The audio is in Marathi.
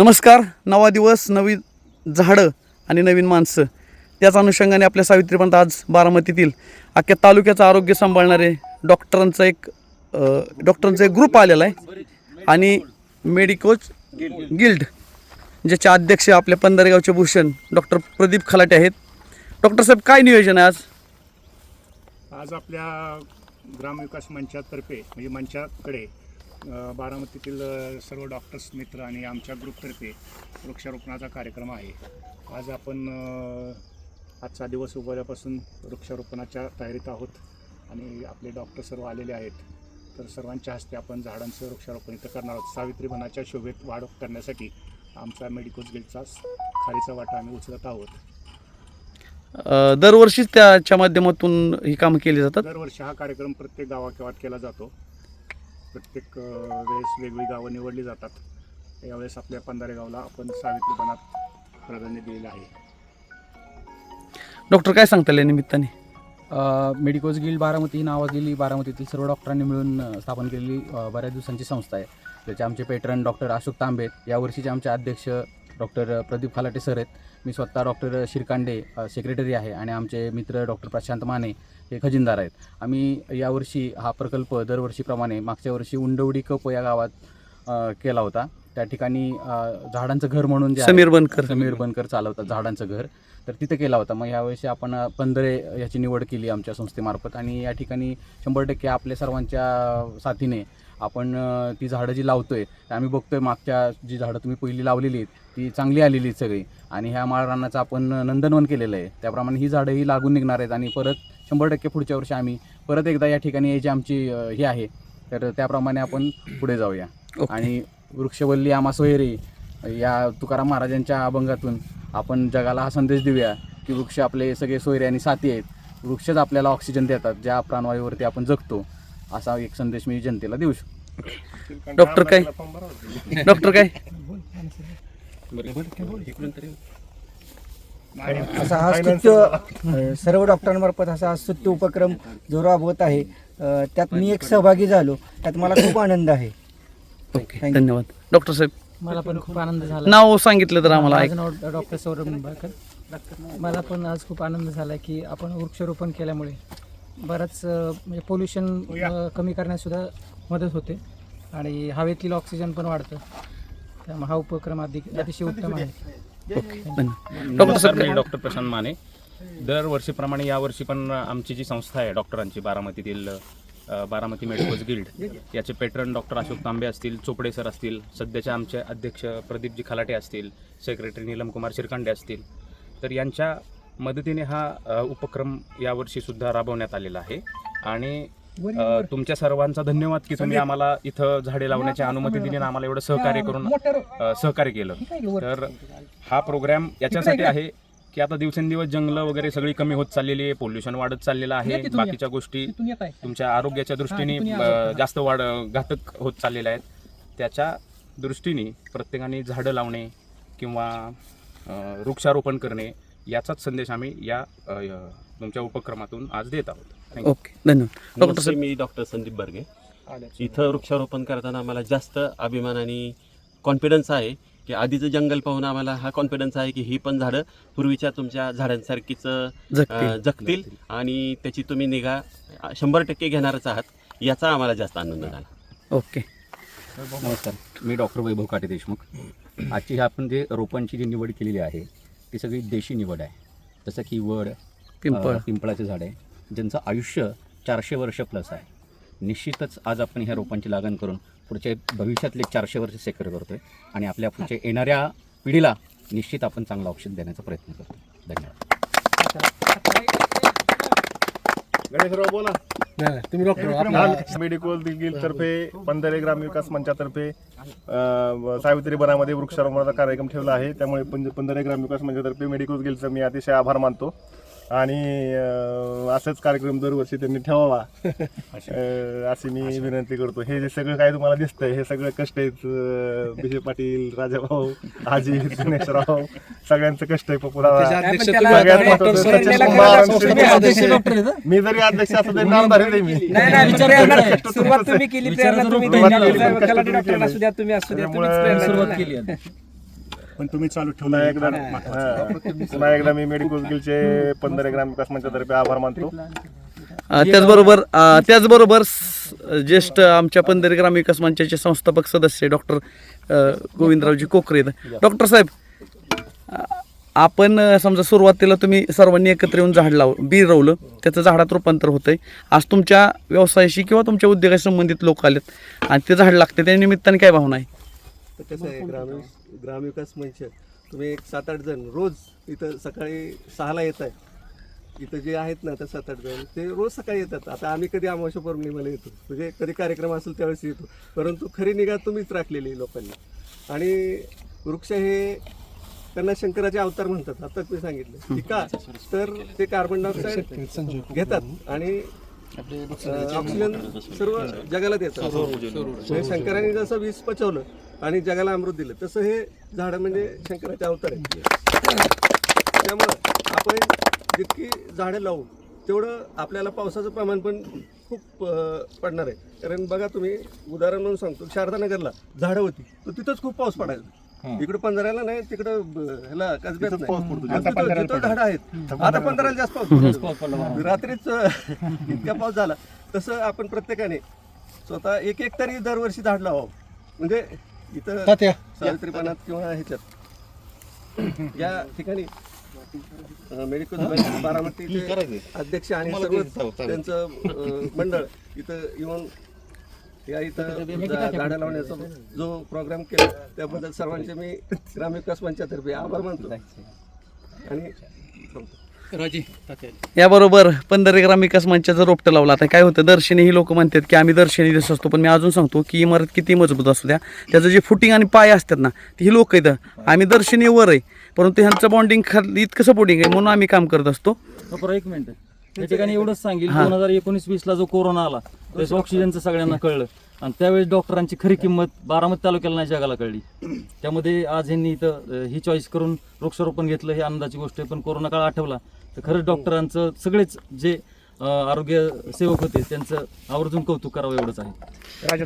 नमस्कार नवा दिवस नवी झाडं आणि नवीन माणसं. त्याच अनुषंगाने आपल्या सावित्रीपर्यंत आज बारामतीतील अख्ख्या तालुक्याचं आरोग्य सांभाळणारे डॉक्टरांचा एक डॉक्टरांचा एक ग्रुप आलेला आहे आणि मेडिकोच गिल्ड ज्याचे अध्यक्ष आपल्या पंधरेगावचे भूषण डॉक्टर प्रदीप खलाटे आहेत. डॉक्टर साहेब काय नियोजन आहे आज? आज आपल्या ग्रामविकास मंचातर्फे म्हणजे मंचाकडे बारामतीतील सर्व डॉक्टर्स मित्र आणि आमच्या ग्रुपतर्फे वृक्षारोपणाचा कार्यक्रम आहे. आज आपण आजचा दिवस उभारल्यापासून वृक्षारोपणाच्या तयारीत आहोत आणि आपले डॉक्टर सर्व आलेले आहेत. तर सर्वांच्या हस्ते आपण झाडांचं वृक्षारोपण इथं करणार आहोत. सावित्री वनाच्या शोभेत वाढ करण्यासाठी आमचा मेडिकोज गिल्डचा खारीचा वाटा आम्ही उचलत आहोत. दरवर्षीच त्याच्या माध्यमातून ही कामं केली जातात? दरवर्षी हा कार्यक्रम प्रत्येक गावागावात केला जातो. प्रत्येक वेळेस वेगवेगळी गावं निवडली जातात. यावेळेस आपल्या पंधारे गावला आपण सावित्रीपणात प्राधान्य दिलेलं आहे. डॉक्टर काय सांगता या निमित्ताने? मेडिकोज गिल्ड बारामती ही नावाजलेली बारामतीतील सर्व डॉक्टरांनी मिळून स्थापन केलेली बऱ्याच दिवसांची संस्था आहे. त्याचे आमचे पेट्रन डॉक्टर अशोक तांबे आहेत. यावर्षीचे आमचे अध्यक्ष डॉक्टर प्रदीप खालाटे सर आहेत. मी स्वतः डॉक्टर शिरकांडे सेक्रेटरी आहे आणि आमचे मित्र डॉक्टर प्रशांत माने हे खजिनदार आहेत. आम्ही यावर्षी हा प्रकल्प दरवर्षीप्रमाणे मागच्या वर्षी उंडवडी कप या गावात केला होता. त्या ठिकाणी झाडांचं घर म्हणून जे समीर बनकर. समीर बनकर चालवतात झाडांचं घर. तर तिथं केला होता. मग ह्यावेळेस आपण पंधरे याची निवड केली आमच्या संस्थेमार्फत आणि या ठिकाणी शंभर टक्के आपल्या सर्वांच्या साथीने आपण ती झाडं जी लावतोय तर आम्ही बघतोय. मागच्या जी झाडं तुम्ही पहिली लावलेली आहेत ती चांगली आलेली आहेत सगळी. आणि ह्या माळरानाचं आपण नंदनवन केलेलं आहे. त्याप्रमाणे ही झाडं ही लागून निघणार आहेत आणि परत शंभर टक्के पुढच्या वर्षी आम्ही परत एकदा या ठिकाणी यायची आमची हे आहे. तर त्याप्रमाणे आपण पुढे जाऊया. आणि वृक्षवल्ली आमा सोयरे या तुकाराम महाराजांच्या अभंगातून आपण जगाला हा संदेश देऊया की वृक्ष आपले सगळे सोयरे आणि साथी आहेत. वृक्षच आपल्याला ऑक्सिजन देतात ज्या प्राणवायूवरती आपण जगतो. असा एक संदेश मी जनतेला देऊ शकतो. डॉक्टर काय? डॉक्टर काय? असा हा स्तुत्य सर्व डॉक्टरांमार्फत असा हा स्तुत्य उपक्रम जो राबवत आहे. त्यात मी एक सहभागी झालो. त्यात मला खूप आनंद आहे. ओके. धन्यवाद. डॉक्टर साहेब. मला पण खूप आनंद झाला. नाव सांगितलं तर आम्हाला ऐक माझं नाव डॉक्टर सौरभ निंबाळकर. मला पण आज खूप आनंद झाला की आपण वृक्षारोपण केल्यामुळे बराच अं, म्हणजे पोल्युशन कमी करण्यात सुद्धा मदत होते. आणि हवेतील ऑक्सिजन पण वाढतं. त्यामुळे हा उपक्रम अधिक अतिशय उत्तम आहे. धन्यवाद डॉक्टर मी डॉक्टर प्रशांत माने. दरवर्षीप्रमाणे यावर्षी पण आमची जी संस्था आहे डॉक्टरांची बारामतीतील बारामती मेडिकल्स गिल्ड याचे पेट्रन डॉक्टर अशोक तांबे असतील चोपडे सर असतील सध्याचे आमचे अध्यक्ष प्रदीपजी खलाटे असतील सेक्रेटरी नीलमकुमार शिरकांडे असतील. तर यांच्या मदतीने हा उपक्रम यावर्षीसुद्धा राबवण्यात आलेला आहे. आणि तुमच्या सर्वांचा धन्यवाद की तुम्ही आम्हाला इथं झाडे लावण्याची अनुमती दिली आणि आम्हाला एवढं सहकार्य करून सहकार्य केलं. तर हा प्रोग्राम याच्यासाठी आहे की आता दिवसेंदिवस जंगलं वगैरे सगळी कमी होत चाललेली आहे पोल्युशन वाढत चाललेलं आहे बाकीच्या गोष्टी तुमच्या आरोग्याच्या दृष्टीने जास्त वाढ घातक होत चाललेल्या आहेत. त्याच्या दृष्टीने प्रत्येकाने झाडं लावणे किंवा वृक्षारोपण करणे याचाच संदेश आम्ही या तुमच्या उपक्रमातून आज देत आहोत. ओके धन्यवाद. डॉक्टर मी डॉक्टर संदीप बर्गे. इथं वृक्षारोपण करताना आम्हाला जास्त अभिमान आणि कॉन्फिडन्स आहे. की आधीचं जंगल पाहून आम्हाला हा कॉन्फिडन्स आहे की ही पण झाडं पूर्वीच्या तुमच्या झाडांसारखीच जगतील. जगतील. आणि त्याची तुम्ही निगा शंभर टक्के घेणारच आहात याचा आम्हाला जास्त आनंद झाला. ओके. नमस्कार. मी डॉक्टर वैभव काटे देशमुख. आजची ही आपण जे रोपांची जी निवड केलेली आहे ती सगळी देशी निवड आहे. जसं की वड पिंपळ. पिंपळाचे झाड आहे ज्यांचं आयुष्य चारशे वर्ष प्लस आहे. निश्चितच आज आपण ह्या रोपांची लागण करून पुढचे भविष्यातले चारशे वर्ष सेक्युर करतो आहे आणि आपल्या पुढच्या येणाऱ्या पिढीला निश्चित आपण चांगलं औषध देण्याचा प्रयत्न करतो धन्यवाद. गणेशराव बोला. मेडिकल दिलगिल तर्फे पंधरे ग्राम विकास मंचातर्फे सावित्री बनामध्ये वृक्षारोपणाचा कार्यक्रम ठेवला आहे. त्यामुळे पंध पंधरे ग्राम विकास मंचातर्फे मेडिकल गिलचं मी अतिशय आभार मानतो. आणि अ, असंच कार्यक्रम दरवर्षी त्यांनी ठेवावा. अ, अशी मी विनंती करतो. हे जे सगळं काय तुम्हाला दिसतंय हे सगळं कष्ट आहेत अ, विजय पाटील राजाभाऊ आजी गणेशराव सगळ्यांचं कष्ट आहे पप्पूला सगळ्यात महत्त्वाचं सचिन कुमार आणि श्रीनिवास. मी जरी अध्यक्ष असतो तरी नामदार आहे मी. सुरुवात तुम्ही केली प्रेरणा तुम्ही सुरुवात दिली. तुम्ही केले. असू द्या तुम्ही असू द्या तुम्हीच त्यामुळे प्रेरणा सुरुवात दिली केली ना. आहे पण तुम्ही चालू पुन्हा एकदा ठेवलं हा. पुन्हा एकदा मी मेडिकोज गिलचे पंधरा ग्राम विकास मंचातर्फे आभार मानतो. अ, त्याचबरोबर अ, त्याचबरोबर स- ज्येष्ठ आमच्या पंधरी ग्राम विकास मंचाचे संस्थापक सदस्य डॉक्टर गोविंदरावजी कोकरे डॉक्टर साहेब अ, आपण अ, समजा सुरुवातीला तुम्ही सर्वांनी एकत्र येऊन झाड लाव बी रोवलं त्याचं झाडात रूपांतर होतंय. आज तुमच्या व्यवसायाशी किंवा तुमच्या उद्योगाशी संबंधित लोक आलेत आणि ते झाड लागते त्या निमित्ताने काय भावना आहे? तर कसं आहे ग्रामीण ग्रामविकास मंच तुम्ही एक सात आठ जण रोज इथं सकाळी सहाला येत आहे. इथं जे आहेत ना आता सात आठ जण ते रोज सकाळी येतात. आता आम्ही कधी अमावस्या पौर्णिमेला येतो. म्हणजे कधी कार्यक्रम असेल त्यावेळेस येतो. परंतु खरी निगा तुम्हीच राखलेली लोकांनी. आणि वृक्ष हे त्यांना शंकराचे अवतार म्हणतात. आता मी सांगितलं. की का तर ते कार्बन डायऑक्साईड घेतात. आणि ऑक्सिजन सर्व जगाला देतात. म्हणजे शंकराने जसं वीस पचवलं आणि जगाला अमृत दिलं. तसं हे झाडं म्हणजे शंकराचे अवतार आहे त्यामुळं आपण जितकी झाडं लावू तेवढं आपल्याला पावसाचं प्रमाण पण खूप पडणार आहे. कारण बघा तुम्ही उदाहरण म्हणून सांगतो शारदानगरला झाडं होती तर तिथंच खूप पाऊस पडायचा इकडे पंधराला नाही तिकडं ह्याला कसब्यात तिथं. झाडं आहेत आता पंधराला जास्त पाऊस पडतो. रात्रीच इतका पाऊस झाला. तसं आपण प्रत्येकाने स्वतः एक एक तरी दरवर्षी झाड लावावं. म्हणजे इथं सावित्रीपणात किंवा ह्याच्यात. या ठिकाणी अं, मेडिकल बारामतीचे अध्यक्ष आणि सर्व त्यांचं अं, मंडळ इथं येऊन या इथं झा- झाडं लावण्याचा जो प्रोग्राम केला त्याबद्दल सर्वांचे मी ग्रामविकास मंचातर्फे आभार मानतो. आणि याबरोबर पंधरा ग्राम विकास मंचाचं रोपटं लावलं आता काय होतं दर्शनी ही लोक म्हणतात की आम्ही दर्शनी दिसत असतो पण मी अजून सांगतो की इमारत किती मजबूत असू द्या. त्याचं जे फुटिंग आणि पाय असतात ना ती ही लोक इथं. आम्ही दर्शनी वर आहे परंतु ह्यांचं बॉन्डिंग खाली इतकं सपोर्टिंग आहे म्हणून आम्ही काम करत असतो. एक मिनिट. या ठिकाणी एवढंच सांगेल दोन हजार एकोणीस वीस ला जो कोरोना आला ऑक्सिजनचं सगळ्यांना कळलं. आणि त्यावेळेस डॉक्टरांची खरी किंमत बारामती तालुक्याला नाही जगाला कळली. त्यामध्ये आज यांनी इथं ही चॉईस करून वृक्षारोपण घेतलं हे आनंदाची गोष्ट आहे. पण कोरोना काळ आठवला तर खरंच डॉक्टरांचं सगळेच जे आरोग्य सेवक होते त्यांचं आवर्जून कौतुक करावं एवढंच आहे. राजा